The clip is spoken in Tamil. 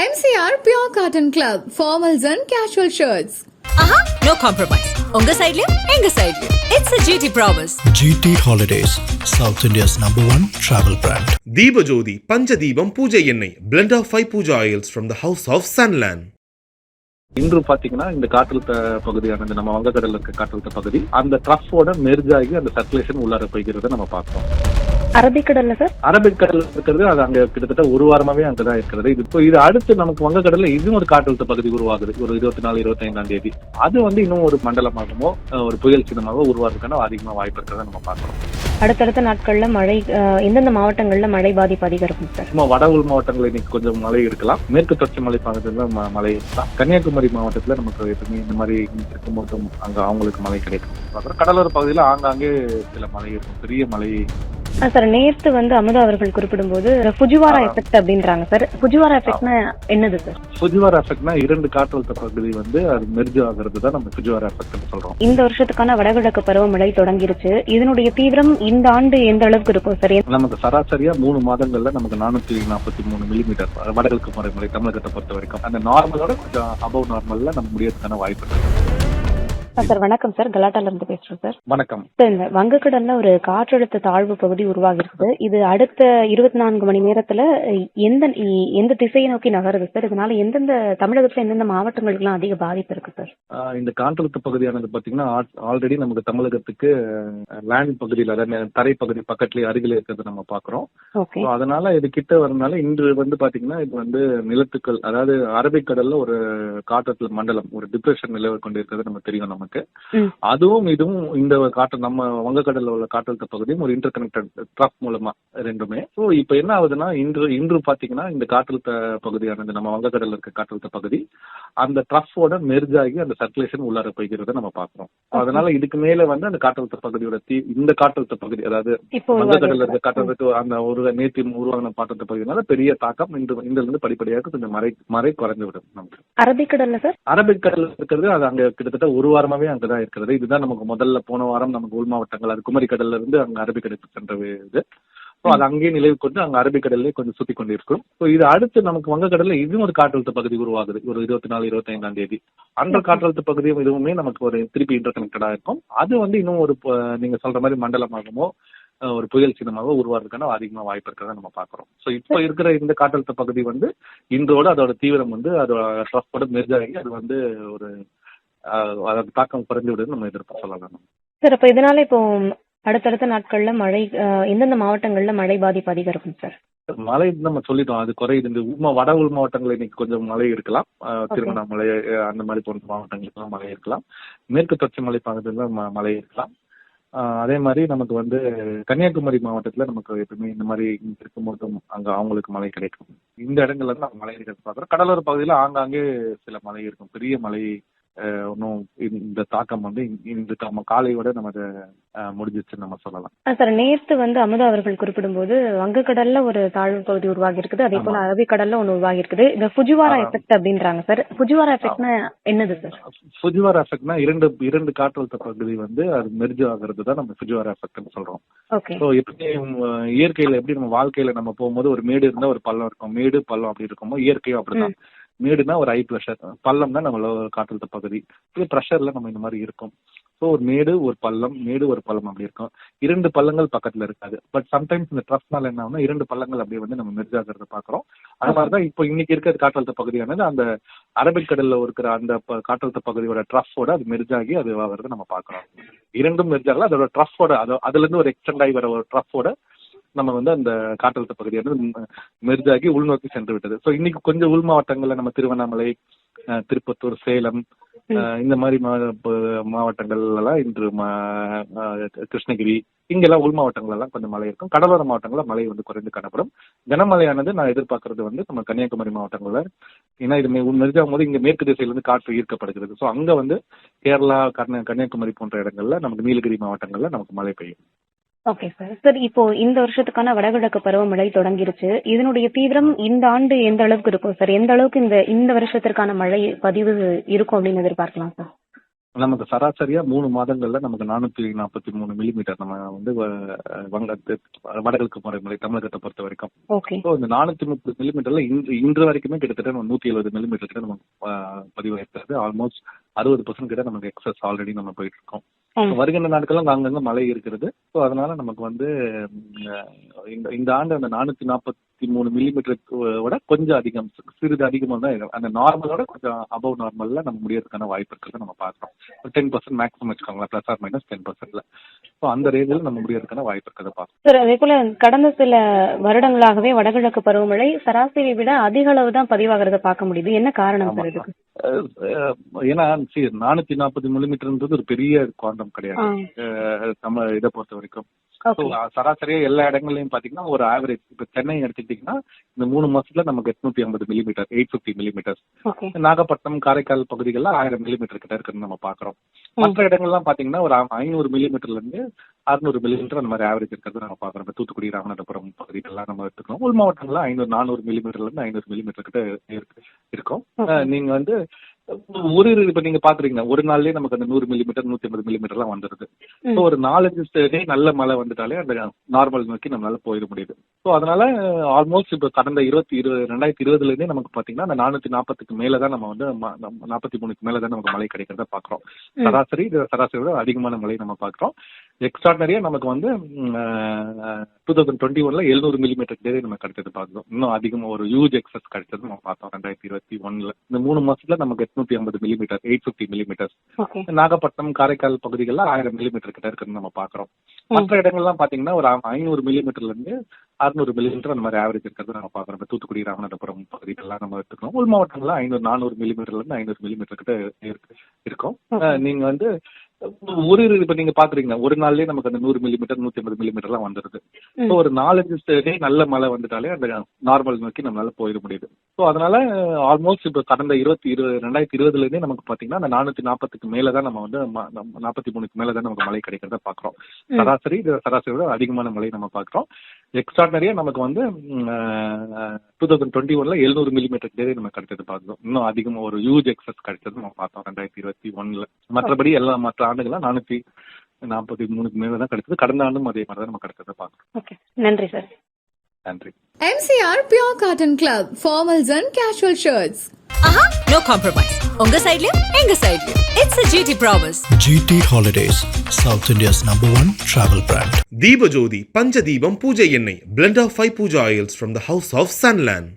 MCR Pure Cotton Club, formals and casual shirts. ஆஹா நோ காம்ப்ரமைஸ் உங்க சைடுலயும் எங்க சைடுலயும் it's a GT promise GT Holidays, South India's number one travel brand. Deepajothi Panchadeepam பூஜை எண்ணெய் blend of five puja oils from the house of Sunland. இன்று பாத்தீங்கன்னா இந்த காற்றழுத்த பகுதியான இந்த நம்ம வங்கக்கடல்ல இருக்க காற்றழுத்த பகுதி அந்த ட்ரஃபோட மெர்ஜ் ஆகி அந்த சர்க்குலேஷன் உள்ளார போய்கிறத நம்ம பார்த்தோம் அரபிக்கடல்ல சார்? அரபிக் கடல்ல இருக்கிறது அது அங்க கிட்டத்தட்ட ஒரு வாரமாவே அங்கதான் இருக்கிறது. இது இப்போ இது அடுத்து நமக்கு வங்கக்கடல்ல இன்னும் ஒரு காற்றழுத்த பகுதி உருவாகுது. ஒரு இருபத்தி நாலு இருபத்தி ஐந்தாம் தேதி. அது வந்து இன்னும் ஒரு மண்டலமாகவோ ஒரு புயல் சின்னமாகவோ உருவாகிறதுக்கான அதிகமா வாய்ப்பு இருக்கிறத நம்ம பார்க்கிறோம் அடுத்தடுத்த நாட்கள்ல மழை எந்தெந்த மாவட்டங்கள்ல மழை பாதிப்பு அதிகம் இருக்கும் சார்? சும்மா வட உள் மாவட்டங்களில் இன்னைக்கு கொஞ்சம் மழை இருக்கலாம். மேற்கு தொடர்ச்சி மலை பகுதியில் ம- மழை இருக்கலாம். கன்னியாகுமரி மாவட்டத்துல நமக்கு எப்பவுமே இந்த மாதிரி இருக்கும்போது அங்க அவங்களுக்கு மழை கிடைக்கும். கடலோர பகுதியில ஆங்காங்கே சில மழை இருக்கும். பெரிய மழை சார் நேத்து வந்து அமுதா அவர்கள் குறிப்பிடும்போது புஜுவாரா எஃபெக்ட் அப்படின்றாங்க சார். புஜுவாரா எஃபெக்ட்னா என்னது சார்? புஜுவார் எஃபெக்ட்னா இரண்டு காற்றழுத்த பகுதி வந்து அது மெர்ஜ் ஆகிறது தான் நம்ம புஜுவார் எஃபெக்ட்னு சொல்றோம். இந்த வருஷத்துக்கான வடகிழக்கு பருவமழை தொடங்கிருச்சு. இதனுடைய தீவிரம் இந்த ஆண்டு எந்த அளவுக்கு இருக்கும் சார்? நமக்கு சராசரியா மூணு மாதங்கள்ல நமக்கு நானூத்தி நாற்பத்தி மூணு மில்லிமீட்டர் வடகிழக்கு முறைமுறை தமிழகத்தை பொறுத்த வரைக்கும். அந்த நார்மலோட கொஞ்சம் அபவ் நார்மல்ல நம்ம முடியறதுக்கான வாய்ப்பு இருக்கு. சார் வணக்கம் சார். கலாட்டால இருந்து பேசுறோம் சார். வணக்கம். சார் இந்த வங்கக்கடல்ல ஒரு காற்றழுத்த தாழ்வு பகுதி உருவாகி இருக்குது இது அடுத்த இருபத்தி நான்கு மணி நேரத்துல எந்த எந்த திசையை நோக்கி நகருது சார்? இதனால எந்தெந்த தமிழகத்துல எந்தெந்த மாவட்டங்களுக்குலாம் அதிக பாதிப்பு இருக்கு சார்? இந்த காற்றழுத்த பகுதியானது பாத்தீங்கன்னா ஆல்ரெடி நமக்கு தமிழகத்துக்கு லேண்ட் பகுதியில் அதாவது தரைப்பகுதி பக்கத்துலயே அருகில் இருக்கிறத நம்ம பாக்குறோம். அதனால இது கிட்ட வரனால இன்று வந்து பாத்தீங்கன்னா இது வந்து நிலத்துக்கள் அதாவது அரபிக்கடல்ல ஒரு காற்றழுத்த மண்டலம் ஒரு டிப்ரெஷன் நிலவு கொண்டு இருக்கிறது நம்ம தெரியும் நமக்கு. அதுவும் இதுவும் இந்த காற்று நம்ம வங்கக்கடல்ல உள்ள காற்றழுத்த பகுதியும் ஒரு இன்டர் கனெக்டட் ட்ரப் மூலமா ரெண்டுமே. ஸோ இப்போ என்ன ஆகுதுன்னா இன்று இன்று பாத்தீங்கன்னா இந்த காற்றழுத்த பகுதியானது நம்ம வங்கக்கடல்ல இருக்க காற்றழுத்த பகுதி அந்த ட்ரஃபோட மெர்ஜ் ஆகி அந்த சர்க்குலேஷன் உள்ளார போய்கிறத நம்ம பாக்குறோம். அதனால இதுக்கு மேல வந்து அந்த காற்றழுத்த பகுதியோட தீ இந்த காற்றழுத்த பகுதி அதாவது வங்கக்கடல்ல இருக்க காற்றழுத்த அந்த ஒரு நேற்று உருவான காற்றழுத்த பகுதினால பெரிய தாக்கம் இன்று இன்றிலிருந்து இருந்து படிப்படியாக கொஞ்சம் மறை மறை குறைந்து விடும் நமக்கு. அரபிக்கடல்ல சார்? அரபிக்கடல் இருக்கிறது அது அங்க கிட்டத்தட்ட ஒரு வாரமாவே அங்கதான் இருக்கிறது. இதுதான் நமக்கு முதல்ல போன வாரம் நமக்கு உள் மாவட்டங்கள் அது குமரி கடல்ல இருந்து அங்க அரபிக்கடலுக்கு சென்ற இது. ஸோ அது அங்கேயே நிலவு கொண்டு அங்க அரபிக்கடல்லே கொஞ்சம் சுத்தி கொண்டு இருக்கும் ஸோ இது அடுத்து நமக்கு வங்கக்கடல்ல இதுவும் ஒரு காற்றழுத்த பகுதி உருவாகுது. ஒரு இருபத்தி நாலு இருபத்தி ஐந்தாம் தேதி. அந்த காற்றழுத்த பகுதியும் இதுவுமே நமக்கு ஒரு திருப்பி இன்டர் கனெக்டடா இருக்கும். அது வந்து இன்னும் ஒரு நீங்க சொல்ற மாதிரி மண்டலமாகவோ அஹ், ஒரு புயல் சின்னமாகவோ உருவாகிறதுக்கான அதிகமா வாய்ப்பு இருக்கிறத நம்ம பாக்குறோம் ஸோ இப்போ இருக்கிற இந்த காற்றழுத்த பகுதி வந்து இன்றோட அதோட தீவிரம் வந்து அதோட ட்ரஃபோட மெர்ஜ் ஆகி அது வந்து ஒரு அதோட தாக்கம் குறைந்து விடுன்னு நம்ம எதிர்ப்பு சொல்லலாம் சார் அப்ப இதனால இப்போ அடுத்தடுத்த நாட்கள்ல மழை எந்தெந்த மாவட்டங்கள்ல மழை பாதிப்பு அதிகம் இருக்கும் சார் மழை நம்ம சொல்லிட்டோம். அது குறையுது. இந்த உமா வட உள் மாவட்டங்கள் இன்னைக்கு கொஞ்சம் மழை இருக்கலாம். திருவண்ணாமலை அந்த மாதிரி போன்ற மாவட்டங்களுக்கெல்லாம் மழை இருக்கலாம். மேற்கு தொடர்ச்சி மலை பகுதியில் மழை இருக்கலாம். அதே மாதிரி நமக்கு வந்து கன்னியாகுமரி மாவட்டத்துல நமக்கு எப்பவுமே இந்த மாதிரி இருக்கும்போது அங்க அவங்களுக்கு மழை கிடைக்கும். இந்த இடங்கள்ல இருந்து நம்ம மழை இருக்கிறது பார்க்குறோம். கடலோர பகுதியில் ஆங்காங்கே சில மழை இருக்கும். பெரிய மழை ஒன்றும் இந்த தாக்கம் வந்து இந்த- நம்ம காலையோட அஹ், முடிஞ்சிச்சுன்னு நம்ம சொல்லலாம். சார் நேத்து வந்து அமுதா அவர்கள் குறிப்பிடும்போது வங்கக்கடல்ல ஒரு தாழ்வு பகுதி உருவாகி இருக்குது அதே போல. அரபிக்கடல்ல ஒண்ணு உருவாகி இருக்குது இந்த புஜுவாரா. எஃபெக்ட் அப்படின்றாங்க சார். புஜுவாரா எஃபெக்ட்னா என்னது சார்? ஃபுஜிவார் எஃபெக்ட்னா இரண்டு இரண்டு காற்றழுத்த பகுதி வந்து அது மெர்ஜ் ஆகிறது தான் நம்ம ஃபுஜிவார் எஃபெக்ட்னு சொல்றோம். ஸோ எப்படி இயற்கையில எப்படி நம்ம வாழ்க்கையில நம்ம போகும்போது ஒரு மேடு இருந்தா ஒரு பள்ளம் இருக்கும். மேடு பள்ளம் அப்படி இருக்குமோ இயற்கையும் அப்படிதான். மேடுனா ஒரு ஹை ப்ரெஷர் பள்ளம்னா நம்மள ஒரு காற்றழுத்த பகுதி. இது ப்ரெஷர்ல நம்ம இந்த மாதிரி இருக்கும். ஸோ ஒரு மேடு ஒரு பள்ளம் மேடு ஒரு பள்ளம் அப்படி இருக்கும். இரண்டு பள்ளங்கள் பக்கத்துல இருக்காது. பட் சம்டைம்ஸ் இந்த ட்ரஸ்ட்னால என்ன ஆகும்னா இரண்டு பள்ளங்கள் அப்படியே வந்து நம்ம மெர்ஜ் ஆகிறத பாக்குறோம் அது மாதிரிதான் இப்போ இன்னைக்கு இருக்கிற காற்றழுத்த பகுதியானது. அந்த அரபிக் கடல்ல இருக்கிற அந்த ப- காற்றழுத்த பகுதியோட ட்ரஃபோட அது மெர்ஜ் ஆகி அது ஆகிறத நம்ம பாக்குறோம் இரண்டும் மெர்ஜ் ஆகல அதோட ட்ரஃபோட அதோ அதுல இருந்து ஒரு எக்ஸ்டெண்ட் ஆகி வர ஒரு ட்ரஃபோட நம்ம வந்து அந்த காற்றழுத்த பகுதியானது மெர்ஜ் ஆகி உள்நோக்கி சென்று விட்டது. ஸோ இன்னைக்கு கொஞ்சம் உள் மாவட்டங்கள்ல நம்ம திருவண்ணாமலை திருப்பத்தூர் சேலம் இந்த மாதிரி மா- ப- மாவட்டங்கள் எல்லாம் இன்று கிருஷ்ணகிரி இங்கெல்லாம் உள் மாவட்டங்கள் எல்லாம் கொஞ்சம் மழை இருக்கும். கடலோர மாவட்டங்கள்ல மழை வந்து குறைந்து காணப்படும். கனமழையானது நான் எதிர்பார்க்கறது வந்து நம்ம கன்னியாகுமரி மாவட்டங்கள்ல. ஏன்னா இது மெர்ஜாகும் போது இங்க மேற்கு திசையில இருந்து காற்று ஈர்க்கப்படுகிறது. ஸோ அங்க வந்து கேரளா கன்னியா கன்னியாகுமரி போன்ற இடங்கள்ல நமக்கு நீலகிரி மாவட்டங்கள்ல நமக்கு மழை பெய்யும். ஓகே சார் சார் இப்போ இந்த வருஷத்துக்கான வடகிழக்கு பருவமழை தொடங்கிருச்சு. இதனுடைய தீவிரம் இந்த ஆண்டு எந்த அளவுக்கு இருக்கும் சார் எந்த அளவுக்கு இந்த இந்த வருஷத்திற்கான மழை பதிவு இருக்கும் அப்படின்னு எதிர்பார்க்கலாம் சார் நமக்கு சராசரியா மூணு மாதங்கள்ல நமக்கு நானூத்தி நாற்பத்தி மூணு மில்லிமீட்டர் நம்ம வந்து வங்க வடகிழக்கு மறை தமிழகத்தை பொறுத்த வரைக்கும். ஓகே ஸோ இந்த நானூத்தி முப்பது மில்லிமீட்டர்ல இன்று இன்று வரைக்குமே கிட்டத்தட்ட நூத்தி எழுபது மில்லிமீட்டர் கிட்ட நம்ம ஆஹ், பதிவாயிருக்கிறது ஆல்மோஸ்ட் அறுபது பர்சன்ட் கிட்ட நமக்கு எக்ஸஸ் ஆல்ரெடி நம்ம போயிட்டு இருக்கோம். வருகின்ற நாட்களும் அங்கங்க மழை இருக்கிறது. ஸோ அதனால நமக்கு வந்து இந்த இந்த ஆண்டு அந்த நானூத்தி நாற்பத்தி மூணு விட கொஞ்சம் அதிகம். சிறிது அதிகமாக தான். அந்த நார்மலோட கொஞ்சம் அபவ் நார்மல்ல நம்ம முடியறதுக்கான வாய்ப்பு இருக்கிறத நம்ம பார்க்குறோம். டென் பர்சன்ட் மேக்ஸிமம் வச்சுக்கோங்களேன் ப்ளஸ் ஆர் மைனஸ் டென் பர்சன்ட்ல ஸோ அந்த ரேஞ்சில் நம்ம முடியறதுக்கான வாய்ப்பு இருக்கிறத பார்க்குறோம். சார் அதே போல கடந்த சில வருடங்களாகவே வடகிழக்கு பருவமழை சராசரியை விட அதிக அளவு தான் பதிவாகிறத பார்க்க முடியுது. என்ன காரணம் சார் இதுக்கு? ஏன்னா நானூத்தி நாற்பது மில்லிமீட்டர்ன்றது ஒரு பெரிய குவாண்டம் கிடையாது. நம்ம இதை பொறுத்த வரைக்கும். சராசரியா எல்லா இடங்கள்லயும் பாத்தீங்கன்னா ஒரு ஆவரேஜ் இப்ப சென்னை எடுத்துக்கிட்டீங்கன்னா இந்த மூணு மாசத்துல நமக்கு எட்நூத்தி ஐம்பது millimetre eight fifty millimetre okay Nagapattinam Karaikal பகுதிகளில் ஆயிரம் மில்லிமீட்டர் கிட்ட இருக்குன்னு நம்ம பாக்குறோம். மற்ற இடங்கள்லாம் பாத்தீங்கன்னா ஒரு ஐநூறு மில்லிமீட்டர்ல இருந்து அறுநூறு மில்லிமீட்டர் அந்த மாதிரி ஆவரேஜ் இருக்கிறது நம்ம பாக்குறோம். இப்ப தூத்துக்குடி ராமநாதபுரம் பகுதிகள்லாம் நம்ம எடுத்துக்கிறோம் உள் மாவட்டங்கள்ல ஐநூறு நானூறு மில்லிமீட்டர்ல இருந்து ஐநூறு மில்லிமீட்டர் கிட்ட இருக்கு இருக்கும். நீங்க வந்து ஒரு இப்ப நீங்க பாக்குறீங்க ஒரு நாள்லயே நமக்கு அந்த நூறு மில்லிமீட்டர் நூத்தி ஐம்பது மில்லிமீட்டர் எல்லாம் வந்துருது. ஸோ ஒரு நாலஞ்சு டே நல்ல மழை வந்துட்டாலே அந்த நார்மல் நோக்கி நம்மளால போயிட முடியுது ஸோ அதனால ஆல்மோஸ்ட் இப்போ கடந்த இருபத்தி இருபது ரெண்டாயிரத்தி இருபதுல இருந்தே நமக்கு பாத்தீங்கன்னா அந்த நானூத்தி நாற்பதுக்கு மேல தான் நம்ம வந்து நாற்பத்தி மூணுக்கு மேல தான் நமக்கு மழை கிடைக்கிறத பாக்குறோம். சராசரி சராசரி விட அதிகமான மழை நம்ம பாக்குறோம் எக்ஸ்ட்ராடனரியா நமக்கு வந்து டூ தௌசண்ட் டுவெண்ட்டி ஒன்ல எழுநூறு மில்லிமீட்டர் டே நம்ம கிடைச்சது பார்க்கிறோம் இன்னும் அதிகமா ஒரு ஹியூஜ் எக்ஸஸ் கிடைச்சது நம்ம பார்த்தோம் ரெண்டாயிரத்தி இருபத்தி ஒன்ல இந்த மூணு மாசத்துல நமக்கு எட்நூத்தி ஐம்பது millimetre eight fifty millimetre okay Nagapattinam Karaikal பகுதிகளில் ஆயிரம் மில்லிமீட்டர் கிட்ட இருக்குன்னு நம்ம பாக்குறோம் மற்ற இடங்கள்லாம் பாத்தீங்கன்னா ஒரு ஐநூறு மில்லிமீட்டர்ல இருந்து அறுநூறு மில்லிமீட்டர் அந்த மாதிரி ஆவரேஜ் இருக்கிறது நம்ம பாக்குறோம் இப்ப தூத்துக்குடி ராமநாதபுரம் பகுதிகள்லாம் நம்ம எடுத்துக்கிறோம் உள் மாவட்டங்கள்ல ஐநூறு நானூறு மில்லிமீட்டர்ல இருந்து ஐநூறு மில்லிமீட்டர் கிட்ட இருக்கு இருக்கும். அஹ் நீங்க வந்து ஒரு இப்ப நீங்க பாக்குறீங்க ஒரு நாள்லயே நமக்கு அந்த நூறு மில்லிமீட்டர் நூத்தி ஐம்பது மில்லிமீட்டர் எல்லாம் வந்துருது. ஸோ ஒரு நாலஞ்சு டே நல்ல மழை வந்துட்டாலே அந்த நார்மல் நோக்கி நம்மளால போயிட முடியுது. ஸோ அதனால ஆல்மோஸ்ட் இப்போ கடந்த இருபத்தி இருபது ரெண்டாயிரத்தி இருபதுல இருந்தே நமக்கு பாத்தீங்கன்னா அந்த நானூத்தி நாற்பதுக்கு மேல தான் நம்ம வந்து நாற்பத்தி மூணுக்கு மேல தான் நமக்கு மழை கிடைக்கிறத பாக்குறோம். சராசரி இது சராசரி விட அதிகமான மழை நம்ம பாக்குறோம். எக்ஸ்ட்ராடனரியா நமக்கு வந்து டூ தௌசண்ட் டுவெண்ட்டி ஒன்ல எழுநூறு மில்லிமீட்டர் டே நம்ம கிடைச்சது பார்க்கிறோம் இன்னும் அதிகமா ஒரு ஹியூஜ் எக்ஸஸ் கிடைச்சது நம்ம பார்த்தோம் ரெண்டாயிரத்தி இருபத்தி ஒன்ல மற்றபடி எல்லா மற்ற ஆண்டுகள்லாம் நானூத்தி நாற்பத்தி மூணுக்கு மேல தான் கிடைச்சது கடந்த ஆண்டும் அதே மாதிரி தான் நம்ம கிடைச்சதை பார்க்கிறோம் ஓகே நன்றி சார் நன்றி MCR Pure Cotton Club, formals and casual shirts. ஆஹா நோ காம்ப்ரமைஸ் உங்க சைடுலயும் எங்க சைடுலயும் it's a GT promise GT Holidays, South India's number one travel brand. Deepajothi Panchadeepam பூஜை எண்ணெய் blend of five puja oils from the house of Sunland